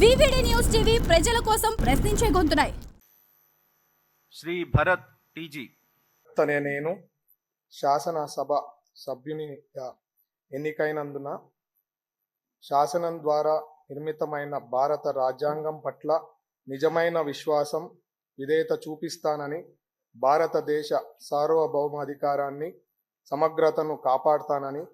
VVD news TV ప్రజల కోసం ప్రశ్నించే శ్రీ భరత్ టీజీ. తనే నేను శాసనసభ సభ్యునిగా ఎన్నికైనందున శాసనం ద్వారా నిర్మితమైన భారత రాజ్యాంగం పట్ల నిజమైన విశ్వాసం విధేయత చూపిస్తానని భారతదేశ సార్వభౌమాధికారాన్ని సమగ్రతను కాపాడుతానని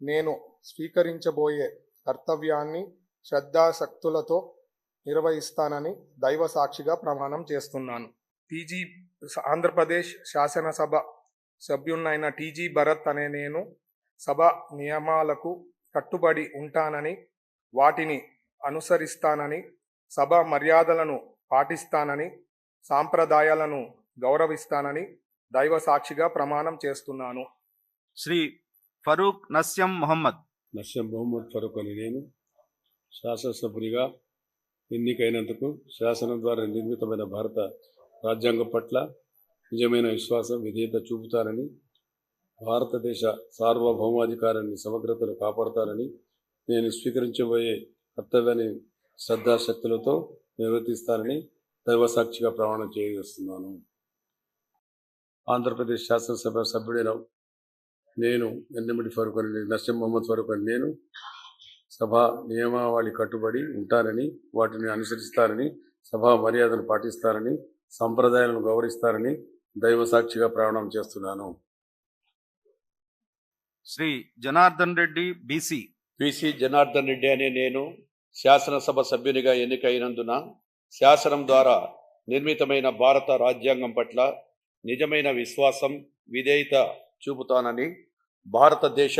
నేను స్వీకరించబోయే కర్తవ్యాన్ని శ్రద్ధాశక్తులతో నిర్వహిస్తానని దైవ సాక్షిగా ప్రమాణం చేస్తున్నాను. టీజీ ఆంధ్రప్రదేశ్ శాసనసభ సభ్యున్నైన టీజీ భరత్ అనే నేను సభ నియమాలకు కట్టుబడి ఉంటానని వాటిని అనుసరిస్తానని సభ మర్యాదలను పాటిస్తానని సాంప్రదాయాలను గౌరవిస్తానని దైవ సాక్షిగా ప్రమాణం చేస్తున్నాను. శ్రీ ఫరూక్ నస్యం మొహమ్మద్. నస్యం మొహమ్మద్ ఫరూక్ అని నేను శాసనసభ్యునిగా ఎన్నికైనందుకు శాసనం ద్వారా నిర్మితమైన భారత రాజ్యాంగం పట్ల నిజమైన విశ్వాసం విధేయత చూపుతానని భారతదేశ సార్వభౌమాధికారాన్ని సమగ్రతను కాపాడతానని నేను స్వీకరించబోయే కర్తవ్యాన్ని శ్రద్ధాశక్తులతో నిర్వర్తిస్తానని దైవసాక్షిగా ప్రమాణం చేయవేస్తున్నాను. ఆంధ్రప్రదేశ్ శాసనసభ సభ్యుడైన నేను ఎన్నమిడి ఫరూక్ అని నస్యం మహమ్మద్ ఫరూక్ అని నేను సభా నియమావళి కట్టుబడి ఉంటానని వాటిని అనుసరిస్తానని సభా మర్యాదను పాటిస్తానని సంప్రదాయాలను గౌరవిస్తానని దైవ సాక్షిగా ప్రమాణం చేస్తున్నాను. శ్రీ జనార్దన్ రెడ్డి బీసీ. పిసి జనార్దన్ రెడ్డి అనే నేను శాసనసభ సభ్యునిగా ఎన్నికైనందున శాసనం ద్వారా నిర్మితమైన భారత రాజ్యాంగం పట్ల నిజమైన విశ్వాసం విధేయత చూపుతానని భారతదేశ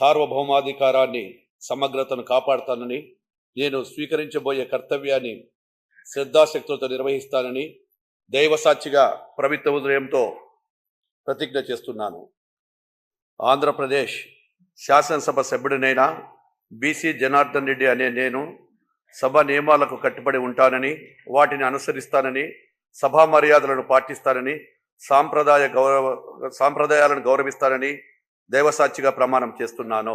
సార్వభౌమాధికారాన్ని సమగ్రతను కాపాడుతానని నేను స్వీకరించబోయే కర్తవ్యాన్ని శ్రద్ధాశక్తులతో నిర్వహిస్తానని దైవసాక్షిగా ప్రభుత్వ ఉదయంతో ప్రతిజ్ఞ చేస్తున్నాను. ఆంధ్రప్రదేశ్ శాసనసభ సభ్యుడినైన బీసీ జనార్దన్ రెడ్డి అనే నేను సభ నియమాలకు కట్టుబడి ఉంటానని వాటిని అనుసరిస్తానని సభా మర్యాదలను పాటిస్తానని సాంప్రదాయ గౌరవ సాంప్రదాయాలను గౌరవిస్తానని దైవసాక్షిగా ప్రమాణం చేస్తున్నాను.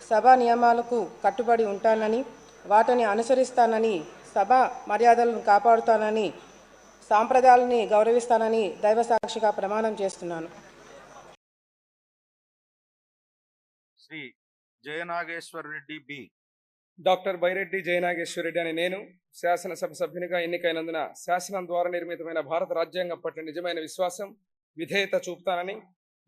సభ నియమాలకు కట్టుబడి ఉంటానని వాటిని అనుసరిస్తానని సభ మర్యాదలను కాపాడుతానని సాంప్రదాయాలని గౌరవిస్తానని దైవసాక్షిగా ప్రమాణం చేస్తున్నాను. శ్రీ జయనాగేశ్వర్ రెడ్డి బి. డాక్టర్ బైరెడ్డి జయనాగేశ్వరరెడ్డి అనే నేను శాసనసభ సభ్యునిగా ఎన్నికైనందున శాసనం ద్వారా నిర్మితమైన భారత రాజ్యాంగం పట్ల నిజమైన విశ్వాసం విధేయత చూపుతానని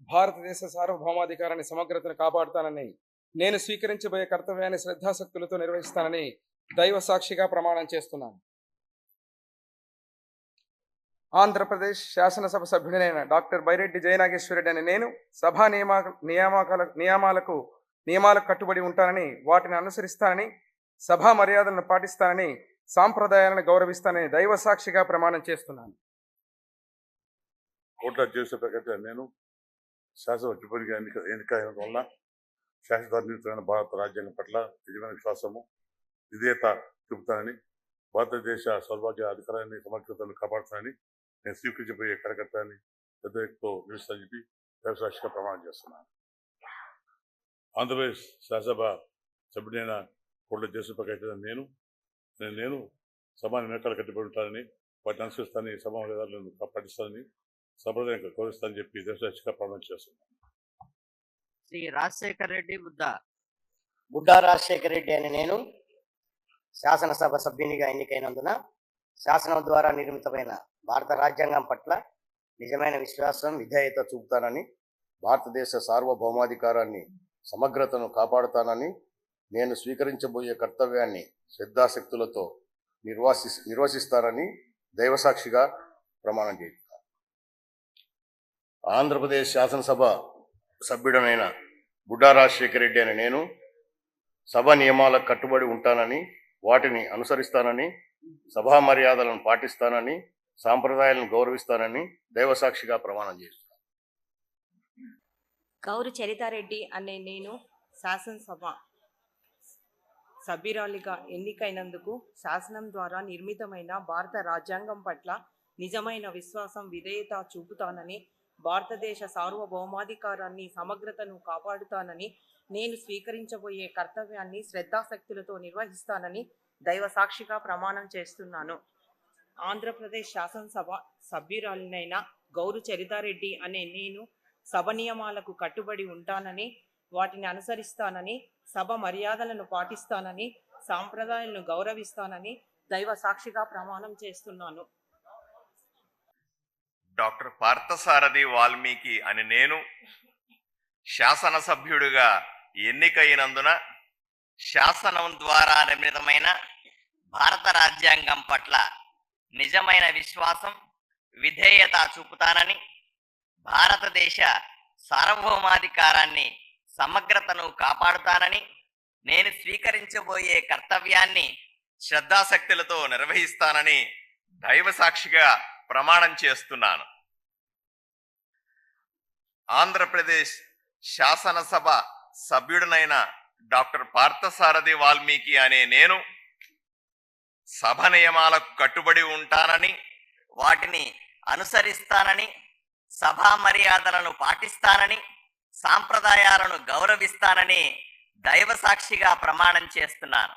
భారతదేశ సార్వభౌమాధికారాన్ని సమగ్రతను కాపాడుతానని నేను స్వీకరించబోయే కర్తవ్యాన్ని శ్రద్ధాశక్తులతో నిర్వహిస్తానని దైవ సాక్షిగా ప్రమాణం చేస్తున్నాను. ఆంధ్రప్రదేశ్ శాసనసభ సభ్యుడైన డాక్టర్ బైరెడ్డి జయనాగేశ్వరరెడ్డి అనే నేను సభా నియమా నియామకాల నియమాలకు నియమాలకు కట్టుబడి ఉంటానని వాటిని అనుసరిస్తానని సభా మర్యాదలను పాటిస్తానని సాంప్రదాయాలను గౌరవిస్తానని దైవ సాక్షిగా ప్రమాణం చేస్తున్నాను. కోట్ల చేసే ప్రకటన నేను శాసన సభ్యునిగా ఎన్నిక వల్ల శాసన నిర్మితమైన భారత రాజ్యాంగం పట్ల నిజమైన విశ్వాసము. విధేయత చూపుతానని భారతదేశ సౌభాగ్య అధికారాన్ని సమగ్రతను కాపాడుతానని నేను స్వీకరించబోయే కార్యకర్తని పెద్దతో నిలుస్తానని చెప్పి వ్యవసాయ ప్రమాణం చేస్తున్నాను. ఆంధ్రప్రదేశ్ శాసనసభ సభ్యుడైన కోట్ల చేసే నేను నేను సమాన సభా కట్టుబడి ఉంటానని వాటిని అనుసరిస్తానని సభా పాటిస్తానని సంప్రదాయం గౌరవిస్తానని చెప్పి దైవసాక్షిగా ప్రమాణం చేస్తున్నాను. శ్రీ రాజశేఖర్ రెడ్డి బుద్ధ. బుడ్డా రాజశేఖర రెడ్డి అని నేను శాసనసభ సభ్యునిగా ఎన్నికైనందున శాసనం ద్వారా నిర్మితమైన భారత రాజ్యాంగం పట్ల నిజమైన విశ్వాసం విధేయత చూపుతానని భారతదేశ సార్వభౌమాధికారాన్ని సమగ్రతను కాపాడుతానని నేను స్వీకరించబోయే కర్తవ్యాన్ని శ్రద్ధాశక్తులతో నిర్వాసి నిర్వసిస్తానని దైవసాక్షిగా ప్రమాణం చేస్తాను ఆంధ్రప్రదేశ్ శాసనసభ సభ్యుడనైన బుడ్డా రాజశేఖర రెడ్డి అని నేను సభ నియమాలకు కట్టుబడి ఉంటానని వాటిని అనుసరిస్తానని సభా మర్యాదలను పాటిస్తానని సాంప్రదాయాలను గౌరవిస్తానని దైవసాక్షిగా ప్రమాణం చేస్తాను గౌరు చరితారెడ్డి అనే నేను శాసనసభ సభ్యురాలిగా ఎన్నికైనందుకు శాసనం ద్వారా నిర్మితమైన భారత రాజ్యాంగం పట్ల నిజమైన విశ్వాసం విధేయత చూపుతానని భారతదేశ సార్వభౌమాధికారాన్ని సమగ్రతను కాపాడుతానని నేను స్వీకరించబోయే కర్తవ్యాన్ని శ్రద్ధాశక్తులతో నిర్వహిస్తానని దైవ సాక్షిగా ప్రమాణం చేస్తున్నాను. ఆంధ్రప్రదేశ్ శాసనసభ సభ్యురాలినైన గౌరు చరితారెడ్డి అనే నేను సభ నియమాలకు కట్టుబడి ఉంటానని వాటిని అనుసరిస్తానని సభ మర్యాదలను పాటిస్తానని సాంప్రదాయాలను గౌరవిస్తానని దైవ సాక్షిగా ప్రమాణం చేస్తున్నాను. డాక్టర్ పార్థసారథి వాల్మీకి అని నేను శాసనసభ్యుడిగా ఎన్నికైనందున శాసనం ద్వారా నిర్మితమైన భారత రాజ్యాంగం పట్ల నిజమైన విశ్వాసం విధేయత చూపుతానని భారతదేశ సార్వభౌమాధికారాన్ని సమగ్రతను కాపాడుతానని నేను స్వీకరించబోయే కర్తవ్యాన్ని శ్రద్ధాశక్తులతో నిర్వహిస్తానని దైవసాక్షిగా ప్రమాణం చేస్తున్నాను. ఆంధ్రప్రదేశ్ శాసనసభ సభ్యుడినైన డాక్టర్ పార్థసారథి వాల్మీకి అనే నేను సభ నియమాలకు కట్టుబడి ఉంటానని వాటిని అనుసరిస్తానని సభా మర్యాదలను పాటిస్తానని సాంప్రదాయాలను గౌరవిస్తానని దైవ సాక్షిగా ప్రమాణం చేస్తున్నాను.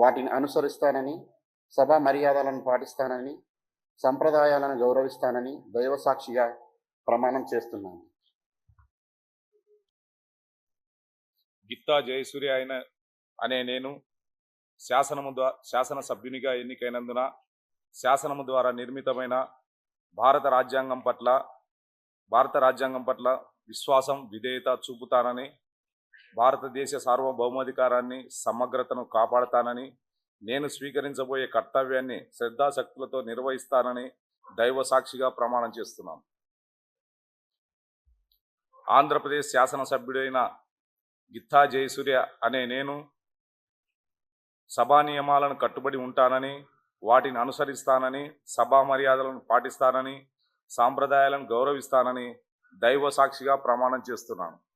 వాటిని అనుసరిస్తానని సభా మర్యాదలను పాటిస్తానని సంప్రదాయాలను గౌరవిస్తానని దైవ సాక్షిగా ప్రమాణం చేస్తున్నాను. గిత్తా జయసూర్య అయిన అనే నేను శాసనము ద్వారా శాసన సభ్యునిగా ఎన్నికైనందున శాసనము ద్వారా నిర్మితమైన భారత రాజ్యాంగం పట్ల భారత రాజ్యాంగం పట్ల విశ్వాసం విధేయత చూపుతానని భారతదేశ సార్వభౌమాధికారాన్ని సమగ్రతను కాపాడతానని నేను స్వీకరించబోయే కర్తవ్యాన్ని శ్రద్ధాశక్తులతో నిర్వహిస్తానని దైవ సాక్షిగా ప్రమాణం చేస్తున్నాను. ఆంధ్రప్రదేశ్ శాసనసభ్యుడైన గిత్తా జయసూర్య అనే నేను సభా నియమాలను కట్టుబడి ఉంటానని వాటిని అనుసరిస్తానని సభా మర్యాదలను పాటిస్తానని సాంప్రదాయాలను గౌరవిస్తానని దైవ సాక్షిగా ప్రమాణం చేస్తున్నాను.